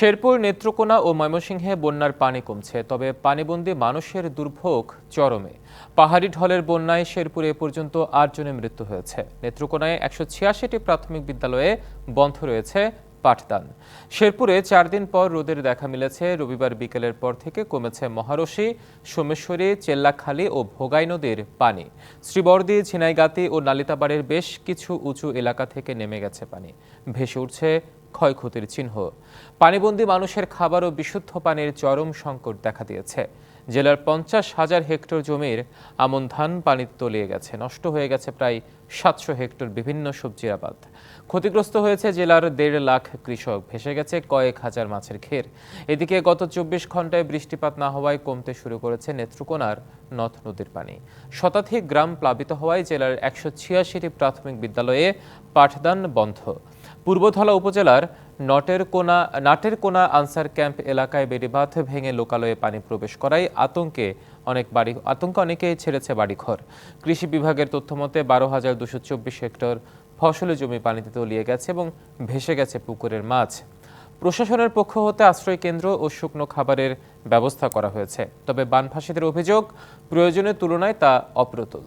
শেরপুর নেত্রকোনা ও ময়মনসিংহে বন্যার পানি কমছে, তবে পানিবন্দী মানুষের দুর্ভোগ চরমে। পাহাড়ি ঢলের বন্যায় শেরপুরে এ পর্যন্ত আটজনের মৃত্যু হয়েছে। নেত্রকোনায় একশো ছিয়াশিটি প্রাথমিক বিদ্যালয়ে বন্ধ রয়েছে পাঠদান। শেরপুরে চার দিন পর রোদের দেখা মিলেছে। রবিবার বিকেলের পর থেকে কমেছে মহারশী, সোমেশ্বরী, চেল্লাখালী ও ভোগাই নদীর পানি। শ্রীবর্দী, ঝিনাইগাতি ও নালিতাবাড়ের বেশ কিছু উঁচু এলাকা থেকে নেমে গেছে পানি। ভেসে উঠছে ক্ষয়ক্ষতির চিহ্ন। পানিবন্দী মানুষের খাবার ও বিশুদ্ধ পানির চরম সংকট দেখা দিয়েছে। জেলার পঞ্চাশ হাজার হেক্টর জমির আমন ধান পানিতে তলিয়ে গেছে। নষ্ট হয়ে গেছে প্রায় সাতশো হেক্টর বিভিন্ন সবজির আবাদ। ক্ষতিগ্রস্ত হয়েছে জেলার দেড় লাখ কৃষক। ভেসে গেছে কয়েক হাজার মাছের ঘের এদিকে গত চব্বিশ ঘন্টায় বৃষ্টিপাত না হওয়ায় কমতে শুরু করেছে নেত্রকোনার নথ নদীর পানি। শতাধিক গ্রাম প্লাবিত হওয়ায় জেলার একশো ছিয়াশিটি প্রাথমিক বিদ্যালয়ে পাঠদান বন্ধ। পূর্বধলা উপজেলার নটের কোনা, নাটের কোনা আনসার ক্যাম্প এলাকায় বেড়িবাঁধ ভেঙে লোকালয়ে পানি প্রবেশ করায় আতঙ্কে অনেক বাড়ি, আতঙ্কে অনেকেই ছেড়েছে বাড়িঘর। কৃষি বিভাগের তথ্য মতে বারো হাজার দুশো চব্বিশ হেক্টর ফসলি জমি পানিতে তলিয়ে গেছে এবং ভেসে গেছে পুকুরের মাছ। প্রশাসনের পক্ষ হতে আশ্রয় কেন্দ্র ও শুকনো খাবারের ব্যবস্থা করা হয়েছে। তবে বানভাসীদের অভিযোগ প্রয়োজনের তুলনায় তা অপ্রতুল।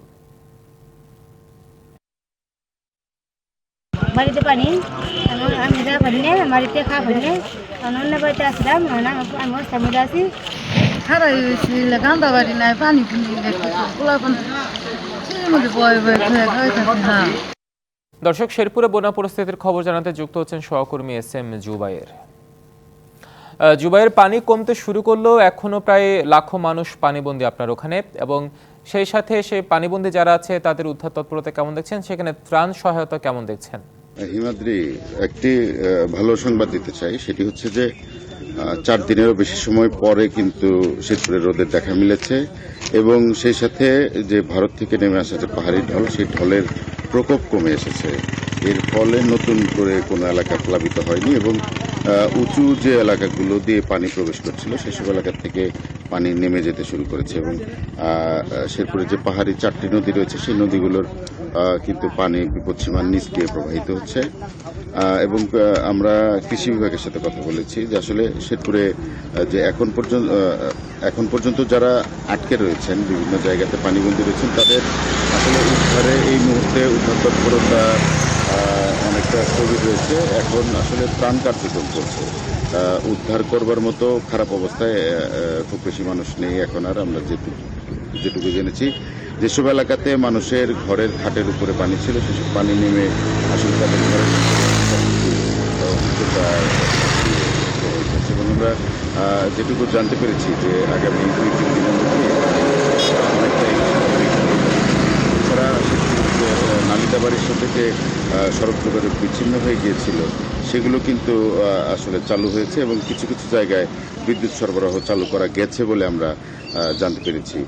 বাড়িতে পানি। আমি যা পারি না বাড়িতে খা পারি না অন্য বাড়িতে আসলাম আমি ওস্তার মধ্যে আছি গান্দা বাড়ি নাই পানি পানি বয়ে বয়ে দর্শক শেরপুরে বন্যা পরিস্থিতির খবর জানাতে যুক্ত হচ্ছেন সহকর্মী এস এম জুবাইয়ের জুবাইয়ের পানি কমতে শুরু করলেও এখনও প্রায় লাখো মানুষ পানিবন্দী আপনার ওখানে এবং সেই সাথে সেই পানিবন্দী যারা আছে তাদের উদ্ধার তৎপরতা কেমন দেখছেন? সেখানে ত্রাণ সহায়তা কেমন দেখছেন? হিমাদ্রি, একটি ভালো সংবাদ দিতে চাই। সেটি হচ্ছে যে চার দিনেরও বেশি সময় পরে কিন্তু শীতপুরের রোদের দেখা মিলেছে এবং সেই সাথে যে ভারত থেকে নেমে আসা যে পাহাড়ি ঢল, সেই ঢলের প্রকোপ কমে এসেছে। এর ফলে নতুন করে কোনো এলাকা প্লাবিত হয়নি এবং উঁচু যে এলাকাগুলো দিয়ে পানি প্রবেশ করছিল সেসব এলাকা থেকে পানি নেমে যেতে শুরু করেছে এবং শেরপুরে যে পাহাড়ি চারটি নদী রয়েছে, সেই নদীগুলোর কিন্তু পানি বিপদসীমার নিচ দিয়ে প্রবাহিত হচ্ছে। এবং আমরা কৃষি বিভাগের সাথে কথা বলেছি যে আসলে শেরপুরে যে এখন পর্যন্ত এখন পর্যন্ত যারা আটকে রয়েছেন, বিভিন্ন জায়গাতে পানিবন্দী রয়েছেন, তাদের আসলে উদ্ধারে এই মুহূর্তে উদ্ধার তৎপরতা অনেকটা স্থগিত রয়েছে। এখন আসলে ত্রাণ কার্যক্রম চলছে। উদ্ধার করবার মতো খারাপ অবস্থায় খুব বেশি মানুষ নেই এখন আর। আমরা যেটুকু যেটুকু জেনেছি, যেসব এলাকাতে মানুষের ঘরের খাটের উপরে পানি ছিল, সেসব পানি নেমে আসলে তাদের আমরা যেটুকু জানতে পেরেছি যে আগামী দুই তিন দিনের মধ্যে অনেকটাই স্বাভাবিক হবে। এছাড়া শেরপুরের যে, আহ, নালিতাবাড়ির সাথে যে আহ, সড়ক যোগাযোগ বিচ্ছিন্ন হয়ে গিয়েছিল, সেগুলো কিন্তু আসলে চালু হয়েছে এবং কিছু কিছু জায়গায় বিদ্যুৎ সরবরাহ চালু করা গেছে বলে আমরা জানতে পেরেছি।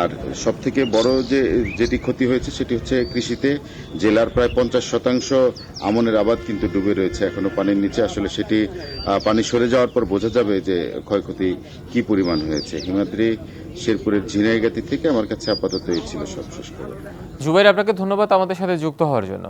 আর সব থেকে বড় যে, যেটি ক্ষতি হয়েছে সেটি হচ্ছে কৃষিতে, জেলার প্রায় পঞ্চাশ শতাংশ আমনের আবাদ কিন্তু ডুবে রয়েছে, এখনও পানির নিচে। আসলে সেটি পানি সরে যাওয়ার পর বোঝা যাবে যে ক্ষয়ক্ষতি কি পরিমাণ হয়েছে। হিমাদ্রি শেরপুরের ঝিনাইগাতি থেকে আমার কাছে আপাতত এই ছিল সব শেষ করে জুবাইর, আপনাকে ধন্যবাদ আমাদের সাথে যুক্ত হওয়ার জন্য।